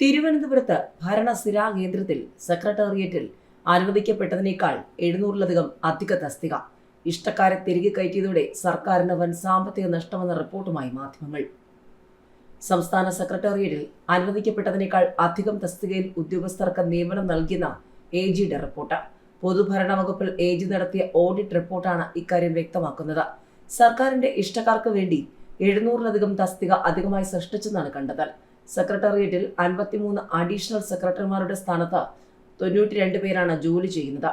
തിരുവനന്തപുരത്ത് ഭരണസ്ഥിരാ കേന്ദ്രത്തിൽ സെക്രട്ടേറിയറ്റിൽ അനുവദിക്കപ്പെട്ടതിനേക്കാൾ എഴുന്നൂറിലധികം അധിക തസ്തിക. ഇഷ്ടക്കാരെ തിരികെ കയറ്റിയതോടെ സർക്കാരിന് വൻ സാമ്പത്തിക നഷ്ടമെന്ന റിപ്പോർട്ടുമായി മാധ്യമങ്ങൾ. സംസ്ഥാന സെക്രട്ടേറിയറ്റിൽ അനുവദിക്കപ്പെട്ടതിനേക്കാൾ അധികം തസ്തികയിൽ ഉദ്യോഗസ്ഥർക്ക് നിയമനം നൽകിയെന്ന എ ജിയുടെ റിപ്പോർട്ട്. പൊതുഭരണ വകുപ്പിൽ എ ജി നടത്തിയ ഓഡിറ്റ് റിപ്പോർട്ടാണ് ഇക്കാര്യം വ്യക്തമാക്കുന്നത്. സർക്കാരിന്റെ ഇഷ്ടക്കാർക്ക് വേണ്ടി എഴുന്നൂറിലധികം തസ്തിക അധികമായി സൃഷ്ടിച്ചെന്നാണ് കണ്ടെത്തൽ. സെക്രട്ടേറിയറ്റിൽ അൻപത്തിമൂന്ന് അഡീഷണൽ സെക്രട്ടറിമാരുടെ സ്ഥാനത്ത് തൊണ്ണൂറ്റി രണ്ട് പേരാണ് ജോലി ചെയ്യുന്നത്.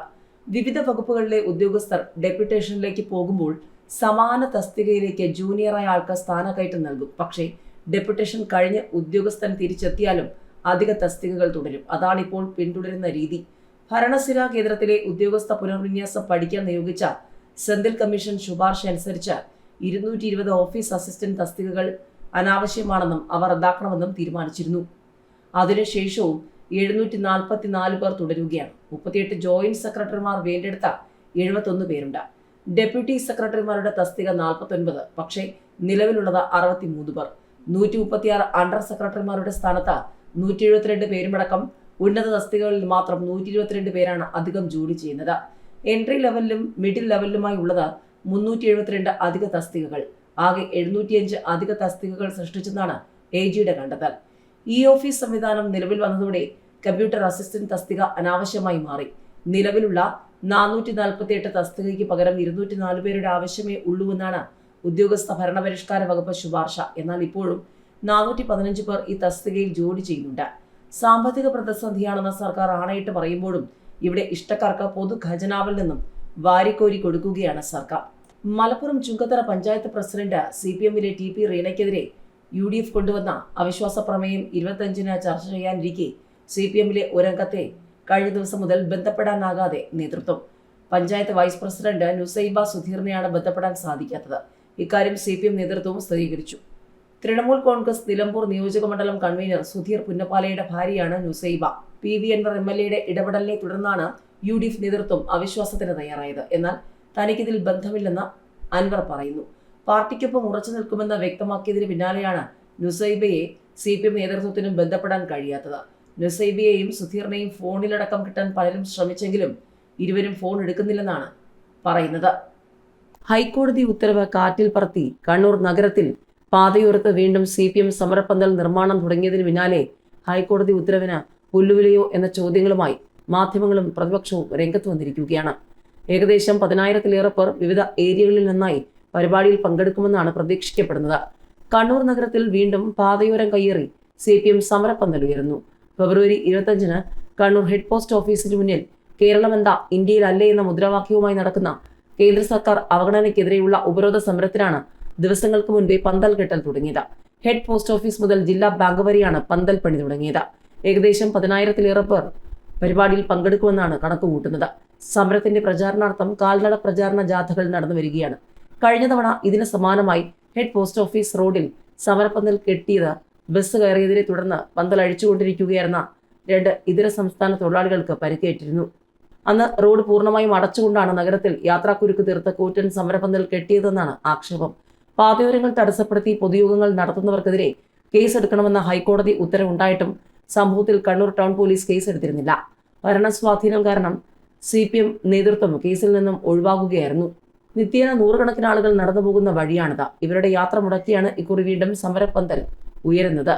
വിവിധ വകുപ്പുകളിലെ ഉദ്യോഗസ്ഥർ ഡെപ്യൂട്ടേഷനിലേക്ക് പോകുമ്പോൾ സമാന തസ്തികയിലേക്ക് ജൂനിയറായ ആൾക്ക് സ്ഥാനക്കയറ്റം നൽകും. പക്ഷേ ഡെപ്യൂട്ടേഷൻ കഴിഞ്ഞ് ഉദ്യോഗസ്ഥൻ തിരിച്ചെത്തിയാലും അധിക തസ്തികകൾ തുടരും. അതാണിപ്പോൾ പിന്തുടരുന്ന രീതി. ഭരണസിരാ കേന്ദ്രത്തിലെ ഉദ്യോഗസ്ഥ പുനർവിന്യാസം പഠിക്കാൻ നിയോഗിച്ച സെന്തിൽ കമ്മീഷൻ ശുപാർശ അനുസരിച്ച് ഇരുന്നൂറ്റി ഇരുപത് ഓഫീസ് അസിസ്റ്റന്റ് തസ്തികകൾ അനാവശ്യമാണെന്നും അവർ റദ്ദാക്കണമെന്നും തീരുമാനിച്ചിരുന്നു. അതിനുശേഷവും എഴുന്നൂറ്റി നാൽപ്പത്തി നാല് പേർ തുടരുകയാണ്. മുപ്പത്തിയെട്ട് ജോയിന്റ് സെക്രട്ടറിമാർ വേണ്ടെടുത്ത എഴുപത്തൊന്ന് പേരുണ്ട്. ഡെപ്യൂട്ടി സെക്രട്ടറിമാരുടെ തസ്തിക നാൽപ്പത്തൊൻപത് പക്ഷേ നിലവിലുള്ളത് അറുപത്തിമൂന്ന് പേർ. നൂറ്റി മുപ്പത്തിയാറ് അണ്ടർ സെക്രട്ടറിമാരുടെ സ്ഥാനത്ത് നൂറ്റി എഴുപത്തിരണ്ട് പേരുമടക്കം ഉന്നത തസ്തികകളിൽ മാത്രം നൂറ്റി ഇരുപത്തിരണ്ട് പേരാണ് അധികം ജോലി ചെയ്യുന്നത്. എൻട്രി ലെവലിലും മിഡിൽ ലെവലിലുമായി ഉള്ളത് മുന്നൂറ്റി എഴുപത്തിരണ്ട് അധിക തസ്തികകൾ. ആകെ എഴുന്നൂറ്റിയഞ്ച് അധിക തസ്തികകൾ സൃഷ്ടിച്ചെന്നാണ് എ ജിയുടെ കണ്ടെത്തൽ. ഇ ഓഫീസ് സംവിധാനം നിലവിൽ വന്നതോടെ കമ്പ്യൂട്ടർ അസിസ്റ്റന്റ് തസ്തിക അനാവശ്യമായി മാറി. നിലവിലുള്ള നാനൂറ്റി നാൽപ്പത്തി എട്ട് തസ്തികയ്ക്ക് പകരം ഇരുന്നൂറ്റി നാല് പേരുടെ ആവശ്യമേ ഉള്ളൂവെന്നാണ് ഉദ്യോഗസ്ഥ ഭരണപരിഷ്കാര വകുപ്പ് ശുപാർശ. എന്നാൽ ഇപ്പോഴും നാനൂറ്റി പതിനഞ്ച് പേർ ഈ തസ്തികയിൽ ജോലി ചെയ്യുന്നുണ്ട്. സാമ്പത്തിക പ്രതിസന്ധിയാണെന്ന് സർക്കാർ ആണയിട്ട് പറയുമ്പോഴും ഇവിടെ ഇഷ്ടക്കാർക്ക് പൊതു ഖജനാവിൽ നിന്നും വാരിക്കോരി കൊടുക്കുകയാണ് സർക്കാർ. Malappuram Chungathara panchayat president C P എമ്മിലെ ടി പി റീനയ്ക്കെതിരെ യു ഡി എഫ് കൊണ്ടുവന്ന അവിശ്വാസ പ്രമേയം ഇരുപത്തഞ്ചിന് ചർച്ച ചെയ്യാനിരിക്കെ സി പി എമ്മിലെ ഒരംഗത്തെ കഴിഞ്ഞ ദിവസം മുതൽ ബന്ധപ്പെടാനാകാതെ നേതൃത്വം. പഞ്ചായത്ത് വൈസ് പ്രസിഡന്റ് നുസൈബ സുധീറിനെയാണ് ബന്ധപ്പെടാൻ സാധിക്കാത്തത്. ഇക്കാര്യം സി പി എം നേതൃത്വവും സ്ഥിരീകരിച്ചു. തൃണമൂൽ കോൺഗ്രസ് നിലമ്പൂർ നിയോജകമണ്ഡലം കൺവീനർ സുധീർ പുന്നപ്പാലയുടെ ഭാര്യയാണ് Nusaiba. P V Anwar M L എയുടെ ഇടപെടലിനെ തുടർന്നാണ് യു ഡി എഫ് നേതൃത്വം അവിശ്വാസത്തിന് തയ്യാറായത്. എന്നാൽ തനിക്കിതിൽ ബന്ധമില്ലെന്ന് അൻവർ പറയുന്നു. പാർട്ടിക്കൊപ്പം ഉറച്ചു നിൽക്കുമെന്ന് വ്യക്തമാക്കിയതിന് പിന്നാലെയാണ് നുസൈബയെ സി പി എം നേതൃത്വത്തിനും ബന്ധപ്പെടാൻ കഴിയാത്തത്. നുസൈബയെയും സുധീറിനെയും ഫോണിലടക്കം കിട്ടാൻ പലരും ശ്രമിച്ചെങ്കിലും ഇരുവരും ഫോൺ എടുക്കുന്നില്ലെന്നാണ് പറയുന്നത്. ഹൈക്കോടതി ഉത്തരവ് കാറ്റിൽ പറത്തി കണ്ണൂർ നഗരത്തിൽ പാതയോരത്ത് വീണ്ടും സി പി എം സമരപ്പന്തൽ നിർമ്മാണം തുടങ്ങിയതിന് പിന്നാലെ ഹൈക്കോടതി ഉത്തരവിന് പുല്ലുവിലയോ എന്ന ചോദ്യങ്ങളുമായി മാധ്യമങ്ങളും പ്രതിപക്ഷവും രംഗത്ത് വന്നിരിക്കുകയാണ്. ഏകദേശം പതിനായിരത്തിലേറെ പേർ വിവിധ ഏരിയകളിൽ നിന്നായി പരിപാടിയിൽ പങ്കെടുക്കുമെന്നാണ് പ്രതീക്ഷിക്കപ്പെടുന്നത്. കണ്ണൂർ നഗരത്തിൽ വീണ്ടും പാതയോരം കയ്യേറി സി പി എം സമരപ്പന്തൽ ഉയരുന്നു. ഫെബ്രുവരി ഇരുപത്തഞ്ചിന് കണ്ണൂർ ഹെഡ് പോസ്റ്റ് ഓഫീസിന് മുന്നിൽ കേരളമെന്താ ഇന്ത്യയിലല്ലേ എന്ന മുദ്രാവാക്യവുമായി നടക്കുന്ന കേന്ദ്ര സർക്കാർ അവഗണനയ്ക്കെതിരെയുള്ള ഉപരോധ സമരത്തിനാണ് ദിവസങ്ങൾക്ക് മുൻപേ പന്തൽ കെട്ടൽ തുടങ്ങിയത്. ഹെഡ് പോസ്റ്റ് ഓഫീസ് മുതൽ ജില്ലാ ബാങ്ക് വരെയാണ് പന്തൽ പണി തുടങ്ങിയത്. ഏകദേശം പതിനായിരത്തിലേറെ പേർ പരിപാടിയിൽ പങ്കെടുക്കുമെന്നാണ് കണക്കുകൂട്ടുന്നത്. സമരത്തിന്റെ പ്രചാരണാർത്ഥം കാൽനട പ്രചാരണ ജാഥകൾ നടന്നു വരികയാണ്. കഴിഞ്ഞ തവണ ഇതിന് സമാനമായി ഹെഡ് പോസ്റ്റ് ഓഫീസ് റോഡിൽ സമരപ്പന്തൽ കെട്ടിയത് ബസ് കയറിയതിനെ തുടർന്ന് പന്തൽ അഴിച്ചുകൊണ്ടിരിക്കുകയായിരുന്ന രണ്ട് ഇതര സംസ്ഥാന തൊഴിലാളികൾക്ക് പരിക്കേറ്റിരുന്നു. അന്ന് റോഡ് പൂർണമായും അടച്ചുകൊണ്ടാണ് നഗരത്തിൽ യാത്രാക്കുരുക്ക് തീർത്ത കൂറ്റൻ സമരപ്പന്തൽ കെട്ടിയതെന്നാണ് ആക്ഷേപം. പാതയോരങ്ങൾ തടസ്സപ്പെടുത്തി പൊതുയോഗങ്ങൾ നടത്തുന്നവർക്കെതിരെ കേസെടുക്കണമെന്ന ഹൈക്കോടതി ഉത്തരവുണ്ടായിട്ടും സംഭവത്തിൽ കണ്ണൂർ ടൗൺ പോലീസ് കേസെടുത്തിരുന്നില്ല. ഭരണസ്വാധീനം കാരണം സി പി എം നേതൃത്വം കേസിൽ നിന്നും ഒഴിവാകുകയായിരുന്നു. നിത്യേന നൂറുകണക്കിന് ആളുകൾ നടന്നു പോകുന്ന വഴിയാണിത്. ഇവരുടെ യാത്ര മുടക്കിയാണ് ഇക്കുറി വീണ്ടും സമരപ്പന്തൽ ഉയരുന്നത്.